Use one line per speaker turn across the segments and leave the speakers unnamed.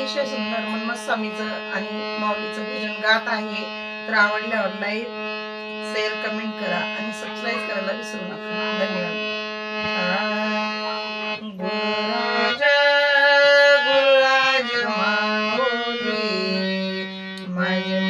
अतिशय सुंदर मन्मथ स्वामीचं आणि माऊलीचं भजन गात आहे. तर आवडल्यावर लाईक शेअर कमेंट करा आणि सबस्क्राईब करायला विसरू नका. धन्यवाद. गुरुराज गुरुराज माऊली माझे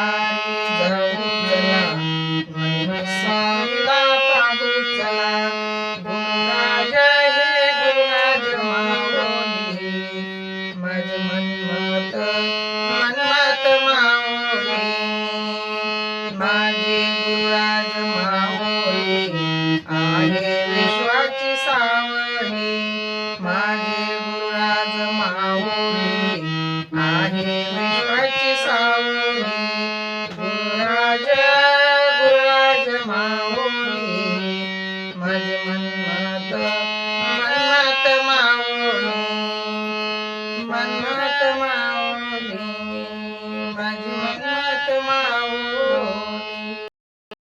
माझे गुरुराज माऊली आहे विश्वाची सावली. माझे गुरुराज माऊली आहे विश्वाची सावली. गुरुराज गुरुराज माऊली माझे मनमत मनमत माऊली मनमत माऊली माझे मनमत माऊली